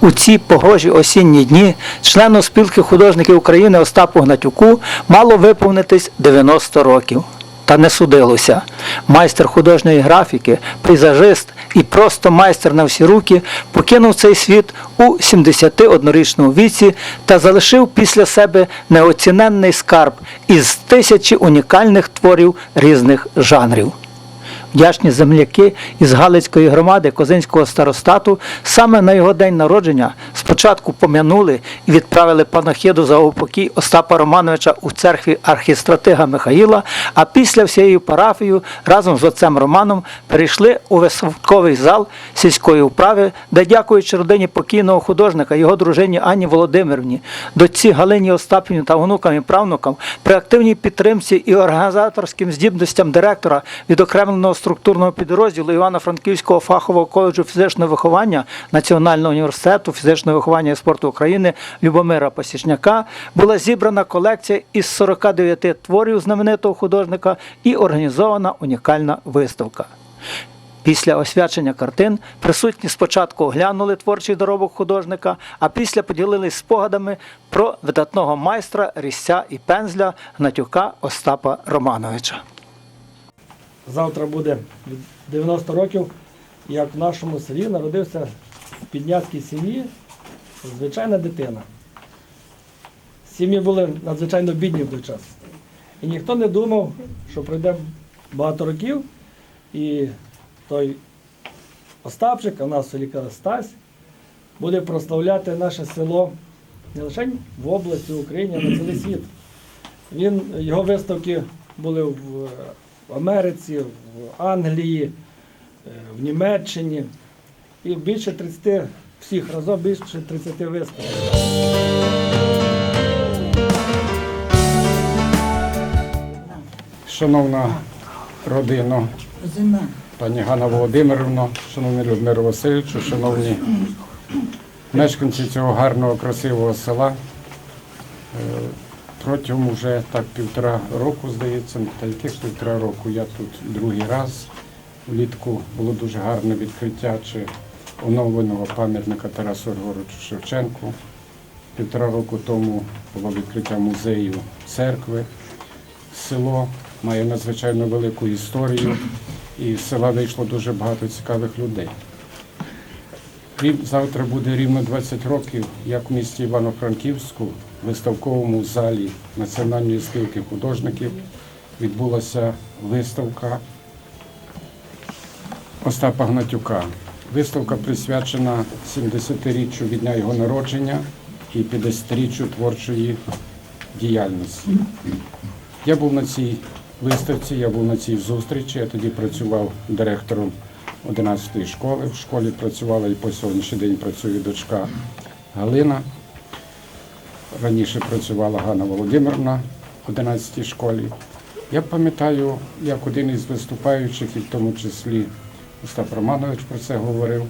У ці погожі осінні дні члену спілки художників України Остапу Гнатюку мало виповнитись 90 років. Та не судилося. Майстер художньої графіки, пейзажист і просто майстер на всі руки покинув цей світ у 71-річному віці та залишив після себе неоціненний скарб із тисячі унікальних творів різних жанрів. Вдячні земляки із Галицької громади Козинського старостату. Саме на його день народження спочатку пом'янули і відправили панахиду за упокій Остапа Романовича у церкві архістратига Михаїла, а після всією парафією разом з отцем Романом перейшли у виставковий зал сільської управи, де, дякуючи родині покійного художника, його дружині Анні Володимирівні, дочці Галині Остапівні та онукам і правнукам, при активній підтримці і організаторським здібностям директора відокремленого структурного підрозділу Івано-Франківського фахового коледжу фізичного виховання Національного університету фізичного виховання і спорту України Любомира Пасічняка була зібрана колекція із 49 творів знаменитого художника і організована унікальна виставка. Після освячення картин присутні спочатку оглянули творчий доробок художника, а після поділились спогадами про видатного майстра різця і пензля Гнатюка Остапа Романовича. Завтра буде 90 років, як в нашому селі народився в підняцькій сім'ї звичайна дитина. Сім'ї були надзвичайно бідні в той час. І ніхто не думав, що пройде багато років, і той Остапчик, а в нас в селі Карастась, буде прославляти наше село не лише в області, в Україні, а на цілий світ. Він, його виставки були в в Америці, в Англії, е, в Німеччині. І більше 30, всіх разом більше 30 виставок. Шановна родина, пані Ганна Володимирівна, шановний Людмир Васильовичу, шановні мешканці цього гарного, красивого села. Е, Протягом вже так півтора року, здається, та яких півтора року я тут другий раз. Влітку було дуже гарне відкриття чи оновленого пам'ятника Тарасу Григоровичу Шевченку. Півтора року тому було відкриття музею церкви. Село має надзвичайно велику історію, і з села вийшло дуже багато цікавих людей. Завтра буде рівно 20 років, як в місті Івано-Франківську, в виставковому залі Національної спілки художників відбулася виставка Остапа Гнатюка. Виставка присвячена 70-річчю від дня його народження і 50-річчю творчої діяльності. Я був на цій виставці, я був на цій зустрічі. Я тоді працював директором 11-ї школи. В школі працювала і по сьогоднішній день працює дочка Галина. Раніше працювала Ганна Володимирівна в 11-й школі. Я пам'ятаю, як один із виступаючих, і в тому числі Остап Романович про це говорив,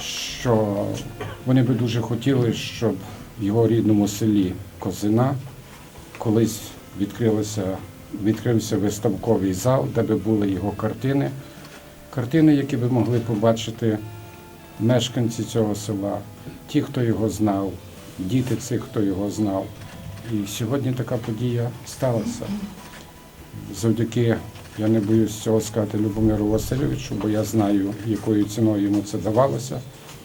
що вони би дуже хотіли, щоб в його рідному селі Козина колись відкрився виставковий зал, де би були його картини. Картини, які би могли побачити мешканці цього села, ті, хто його знав, діти цих, хто його знав. І сьогодні така подія сталася. Завдяки, я не боюсь цього сказати, Любомиру Васильовичу, бо я знаю, якою ціною йому це давалося.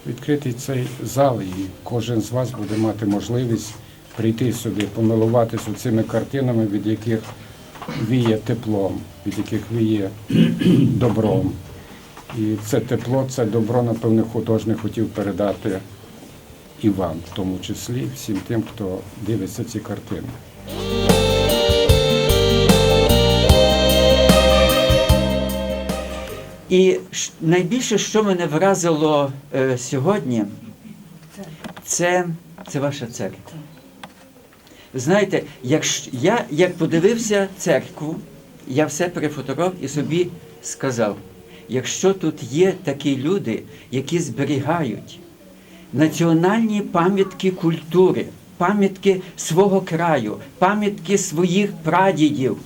Відкритий цей зал, і кожен з вас буде мати можливість прийти сюди, помилуватися цими картинами, від яких віє теплом, від яких віє добром. І це тепло, це добро, напевне, художник хотів передати і вам, в тому числі, всім тим, хто дивиться ці картини. І найбільше, що мене вразило е, сьогодні, це, це ваша церква. Знаєте, якщо я як подивився церкву, я все перефотографував і собі сказав: якщо тут є такі люди, які зберігають національні пам'ятки культури, пам'ятки свого краю, пам'ятки своїх прадідів,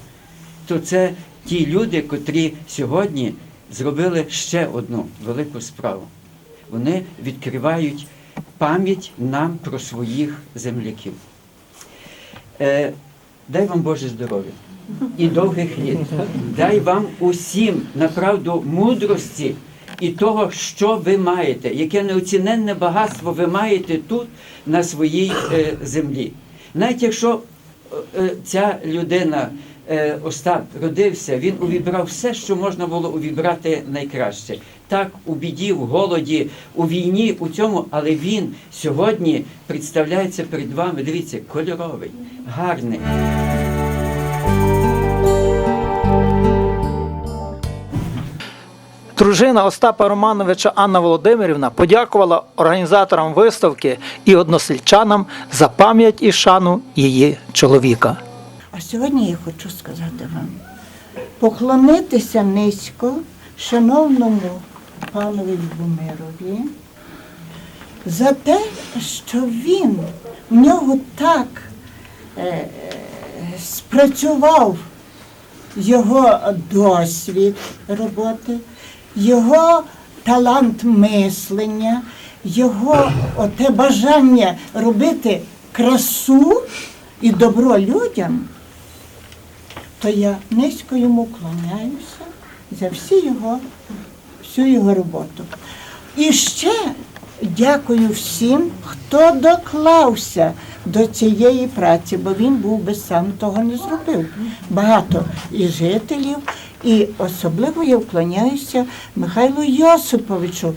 то це ті люди, котрі сьогодні зробили ще одну велику справу. Вони відкривають пам'ять нам про своїх земляків. Е, дай вам Боже здоров'я і довгих літ. Дай вам усім направду мудрості і того, що ви маєте, яке неоціненне багатство ви маєте тут, на своїй е, землі. Навіть якщо е, ця людина, е, Остап, родився, він увібрав все, що можна було увібрати найкраще. Так, у біді, в голоді, у війні, у цьому, але він сьогодні представляється перед вами. Дивіться, кольоровий, гарний. Дружина Остапа Романовича Анна Володимирівна подякувала організаторам виставки і односельчанам за пам'ять і шану її чоловіка. А сьогодні я хочу сказати вам, поклонитися низько шановному панові Любомирові за те, що він в нього так е, е, спрацював його досвід роботи, його талант мислення, його оте бажання робити красу і добро людям, то я низько йому кланяюся за всі його, всю його роботу. І ще дякую всім, хто доклався до цієї праці, бо він був би сам того не зробив. Багато і жителів, і особливо я вклоняюся Михайлу Йосиповичу,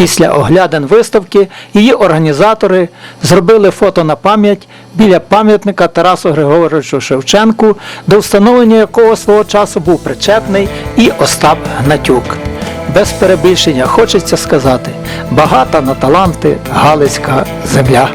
Після оглядин виставки її організатори зробили фото на пам'ять біля пам'ятника Тарасу Григоровичу Шевченку, до встановлення якого свого часу був причетний і Остап Гнатюк. Без перебільшення хочеться сказати, багата на таланти Галицька земля.